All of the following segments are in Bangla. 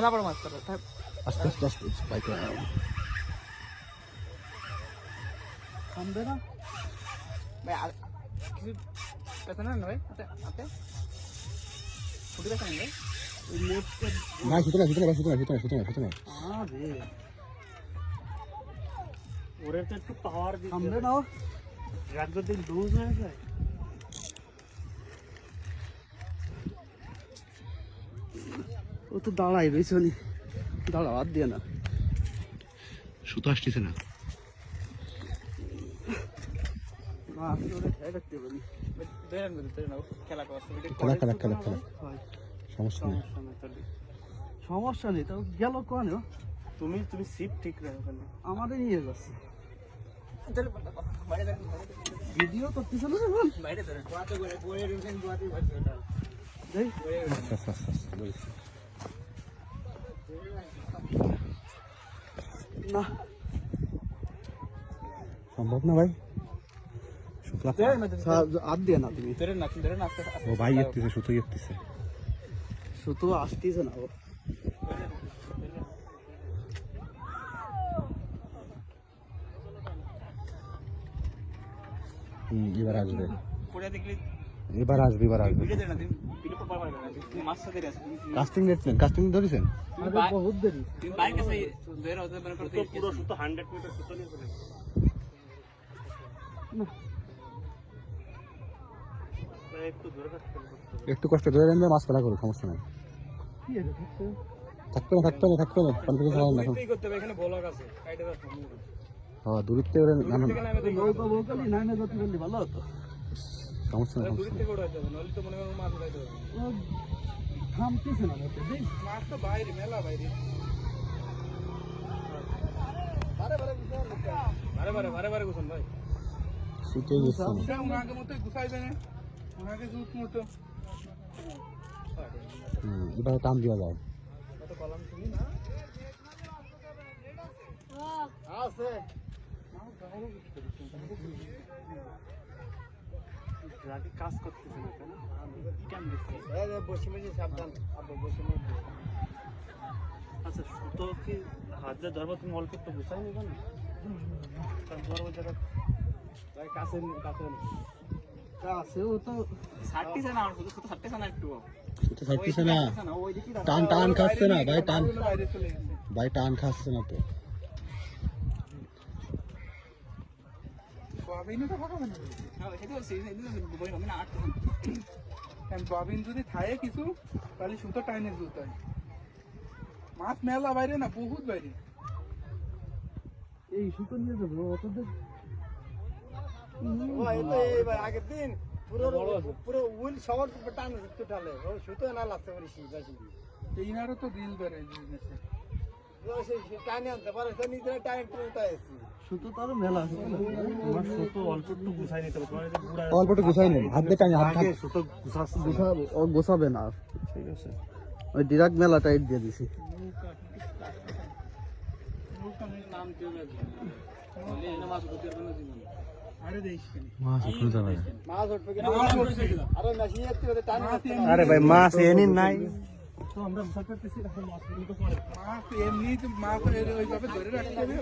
মেলা বড় মাছ পাবে আস্তে আস্তে আস্তে বাইকে থামবে না ভাই আর কিছু পেছনে না ভাই হাতে হাতে ছুটি পেছনে ভাই ওই মোটটা না শুতে না শুতে না শুতে না শুতে না শুতে না শুতে না আরে ওরে তো একটু পাওয়ার থামবে দিতে না ও একবার দিন লুজ হয়ে যায় ও তো দাঁড়াই রয়েছে উনি দাঁড়াও আর দিয়ে না। সুতো আসতেছে না। সমস্যা নেই। সমস্যা নেই তাও গেল কেন তুমি তুমি সিট ঠিক রাখো আমাদের নিয়ে যাচ্ছে। ভিডিও করতেছে না আস্তে আস্তে আস্তে আস্তে বলছি। না। সম্ভব না ভাই? শুক্লা আর দিয়ে না তুমি। ও ভাই এসতেছে সুতো এসতেছে শুধু আসতেছে না ও। হুম এবার আসবে। পড়ে দেখলি এবার আসবে এবার আসবে। কাস্টিং নেটলেন কাস্টিং ধরেছেন? বহুত দেরি। একটু কষ্ট ধরে নেবে মাছ ফেলা করো সমস্যা নাই। থাকবে না থাকবে না থাকবে না কনফিডেন্স হয় না এখন ব্লক আছে। হ্যাঁ দূরত্বে ওরে না না ভালো হতো। সমস্যা নেই মনে থামতেছে না মতে দেখ মাছ তো বাইরে মেলা বাইরে। এবার টান দেওয়া যায় কত কলম শুনি না। আছে। রাগে কাজ করতেছে না কেন কেন দিচ্ছে বসে বসে সাবধান। বসে বসে। আচ্ছা সুতো কি হাত দিয়ে ধরবো তুমি অল্প একটু গুছাই নেবে না কারণ ধরবো ভাই কাছে কাছে তো ছাড়তেছে না আমার শুধু শুধু ছাড়তেছে না একটু। না টান টান খাচ্ছে না ভাই টান। ভাই টান খাচ্ছে না তো। ববিন যদি থাকে কিছু তাহলে সুতো টাইনে জুতায়। মাছ মেলা বাইরে না বহুত বাইরে। এই সুতো নিয়ে যাব অত আগের দিন পুরো পুরো উইল সবার টান টালে সুতো না বেশি ইনারও তো দিল বেড়ে বিজনেসে আনতে পারে নিজেরা টাইম টুলতে এসেছি সুতো তো আরও মেলা আছে তোমার সুতো অল্প একটু গুছাই নিতে হবে। তোমার এই যে বুড়া অল্প একটু গুছাই নেন। হাত দিয়ে টান হাত হাত সুতো গুছাচ্ছে ও গোছাবে না ঠিক আছে। ওই ডিরাক মেলা টাইট দিয়ে দিছি। আরে কেন মাছ উঠে যাবে না মাছ উঠবে কিনা আরে মেশিন একটু টাইম আরে ভাই মাছ এনি নাই মাছ এমনি মাছ ওইভাবে ধরে রাখতে হবে।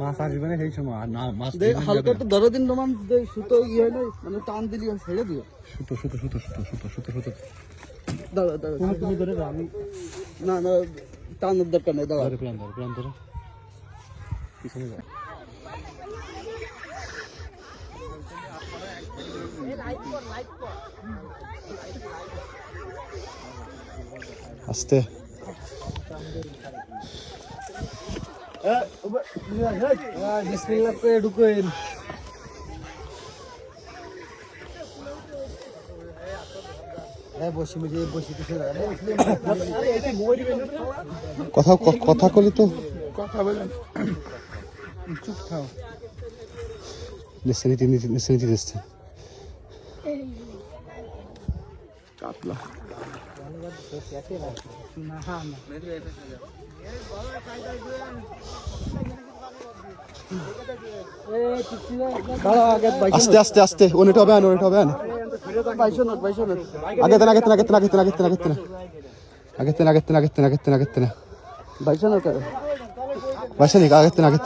মাছ আসবে না সেই সময় আর না মাছ হালকা যাবে? ধরো দিন দে সুতো ইয়ে হলো মানে টান দিলি ছেড়ে দিও। সুতো সুতো সুতো সুতো সুতো সুতো সুতো। দাঁড়া দাঁড়া তুমি ধরে আমি না না টানের দরকার নেই দাঁড়া ধরে প্ল্যান ধরে প্ল্যান ধরে। পিছনে যায় আস্তে বিসমিল্লাহ করে ঢুকেন বসি বসি কথা কথা কলি তো। কথা বলেন চুপ থাও নিশ্চয় নীতি নিশ্চয় নীতি আস্তে আস্তে আস্তে ওনেটা হবে ওনেটা হবে আন বাইশো না বাইশো না আগে তেন আগে তেন আগে তেন আগে তেন আগে তেন আগে তেন আগের আগের আগের আগের আগের বাইশা নৌকা বাইসা নি আগের আগের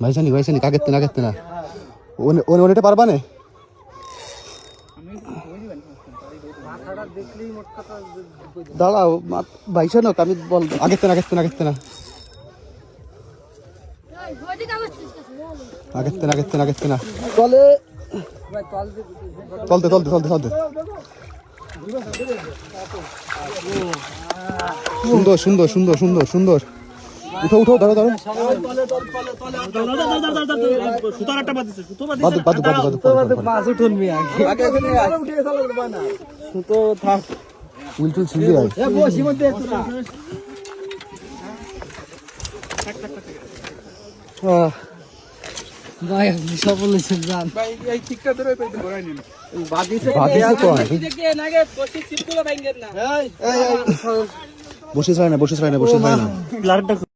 বাইসা নি বাইসা নি আগের আগের না ওনে ওনে ওনেটা পারবা না দাঁড়াও বাইশা নৌকা আমি বল আগের আগের আগের না। আগের আগে আগের না চলে। চলতে চলতে চলতে চলতে সুন্দর সুন্দর সুন্দর সুন্দর সুন্দর। উঠো উঠো ধরো ধরো সুতার একটা দিচ্ছে সুতো পরে, পরে, পরে। মাছ উঠুন মি আগে আগে তো থাক উইল টুল ছিঁড়ে যায় এ বসি মধ্যে একটু না ভাই আপনি সফল হয়েছেন জান ভাই এই ঠিকটা ধরে পেতে ঘোরাই নিন বাদিছে বাদ দিছে তো বসে চাই না বসে চাই না বসে চাই না লাইটটা